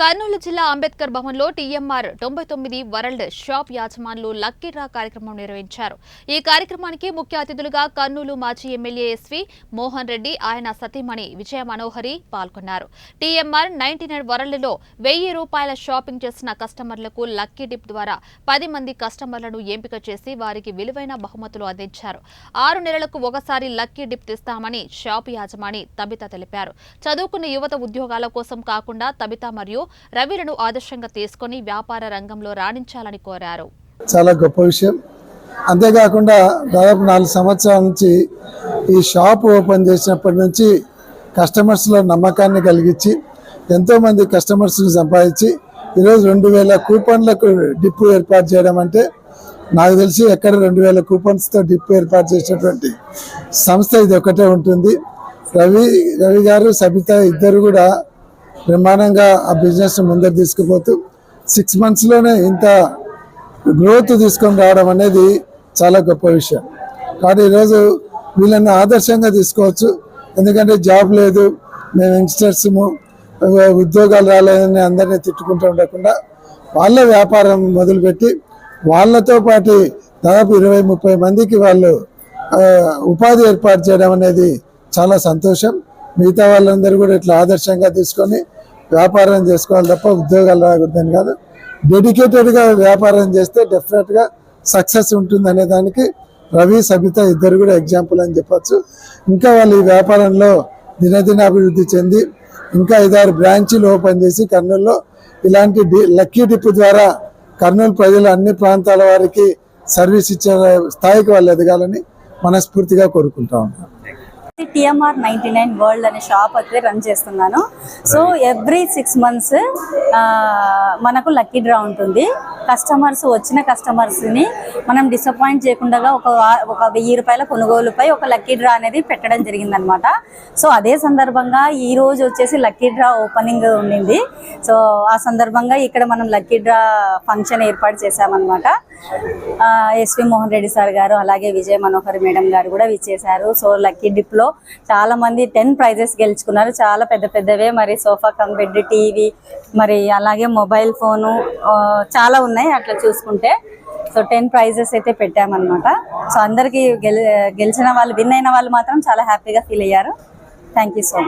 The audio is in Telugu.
కర్నూలు జిల్లా అంబేద్కర్ భవన్లో టీఎంఆర్ తొంభై తొమ్మిది వరల్డ్ షాప్ యాజమాన్లు లక్కీ డ్రా కార్యక్రమం నిర్వహించారు. ఈ కార్యక్రమానికి ముఖ్య అతిథులుగా కర్నూలు మాజీ ఎమ్మెల్యే ఎస్వి మోహన్ రెడ్డి ఆయన సతీమణి విజయ మనోహరి పాల్గొన్నారు. టీఎంఆర్ నైన్టీ నైన్ వరల్డ్లో వెయ్యి రూపాయల షాపింగ్ చేసిన కస్టమర్లకు లక్కీ డిప్ ద్వారా పది మంది కస్టమర్లను ఎంపిక చేసి వారికి విలువైన బహుమతులు అందించారు. ఆరు నెలలకు ఒకసారి లక్కీ డిప్ తెస్తామని షాప్ యాజమాని తబిత తెలిపారు. చదువుకున్న యువత ఉద్యోగాల కోసం కాకుండా తబిత మరియు రవిలను ఆదర్శంగా తీసుకొని వ్యాపార రంగంలో రాణించాలని కోరారు. చాలా గొప్ప విషయం. అంతేకాకుండా దాదాపు నాలుగు సంవత్సరాల నుంచి ఈ షాప్ ఓపెన్ చేసినప్పటి నుంచి కస్టమర్స్లో నమ్మకాన్ని కలిగించి ఎంతోమంది కస్టమర్స్ని సంపాదించి ఈరోజు రెండు వేల కూపన్లకు డిప్పు ఏర్పాటు చేయడం అంటే నాకు తెలిసి ఎక్కడ రెండు వేల కూపన్స్తో డిప్పు ఏర్పాటు చేసినటువంటి సంస్థ ఇది ఒకటే ఉంటుంది. రవి రవి గారు సబిత ఇద్దరు కూడా బ్రహ్మాండంగా ఆ బిజినెస్ ముందరు తీసుకుపోతూ సిక్స్ మంత్స్లోనే ఇంత గ్రోత్ తీసుకొని రావడం అనేది చాలా గొప్ప విషయం. కాబట్టి ఈరోజు వీళ్ళని ఆదర్శంగా తీసుకోవచ్చు. ఎందుకంటే జాబ్ లేదు మేము యంగ్స్టర్స్ ఉద్యోగాలు రాలేదని అందరినీ తిట్టుకుంటూ ఉండకుండా వాళ్ళ వ్యాపారం మొదలుపెట్టి వాళ్ళతో పాటు దాదాపు ఇరవై ముప్పై మందికి వాళ్ళు ఉపాధి ఏర్పాటు చేయడం అనేది చాలా సంతోషం. మిగతా వాళ్ళందరూ కూడా ఇట్లా ఆదర్శంగా తీసుకొని వ్యాపారం చేసుకోవాలి తప్ప ఉద్యోగాలు రాకూడదని కాదు. డెడికేటెడ్గా వ్యాపారం చేస్తే డెఫినెట్గా సక్సెస్ ఉంటుంది అనే దానికి రవి సబిత ఇద్దరు కూడా ఎగ్జాంపుల్ అని చెప్పొచ్చు. ఇంకా వాళ్ళు ఈ వ్యాపారంలో దినదిన అభివృద్ధి చెంది ఇంకా ఐదారు బ్రాంచీలు ఓపెన్ చేసి కర్నూలులో ఇలాంటి డి లక్కీ డిప్ ద్వారా కర్నూలు ప్రజలు అన్ని ప్రాంతాల వారికి సర్వీస్ ఇచ్చే స్థాయికి వాళ్ళు ఎదగాలని మనస్ఫూర్తిగా కోరుకుంటా ఉన్నాను టిఎంఆర్ నైన్టీ నైన్ వరల్డ్ అనే షాప్ అయితే రన్ చేస్తున్నాను. సో ఎవ్రీ సిక్స్ మంత్స్ మనకు లక్కీ డ్రా ఉంటుంది. కస్టమర్స్ వచ్చిన కస్టమర్స్ని మనం డిసప్పాయింట్ చేయకుండా ఒక ఒక వెయ్యి రూపాయల కొనుగోలుపై ఒక లక్కీ డ్రా అనేది పెట్టడం జరిగిందనమాట. సో అదే సందర్భంగా ఈ రోజు వచ్చేసి లక్కీ డ్రా ఓపెనింగ్ ఉండింది. సో ఆ సందర్భంగా ఇక్కడ మనం లక్కీ డ్రా ఫంక్షన్ ఏర్పాటు చేశామన్నమాట S V Mohan Reddy sir garu అలాగే విజయ మనోహర్ మేడం గారు కూడా విచ్చేశారు. సో లక్కీ డిప్ లో చాలా మంది టెన్ ప్రైజెస్ గెలుచుకున్నారు. చాలా పెద్ద పెద్దవే. మరి సోఫా కమ్ బెడ్ టీవీ మరి అలాగే మొబైల్ ఫోను ఆ, చాలా ఉన్నాయి అట్లా చూసుకుంటే. సో టెన్ ప్రైజెస్ అయితే పెట్టామన్నమాట. సో అందరికి గెలి గెలిచిన వాళ్ళు విన్ అయిన వాళ్ళు మాత్రం చాలా హ్యాపీగా ఫీల్ అయ్యారు. Thank you so much.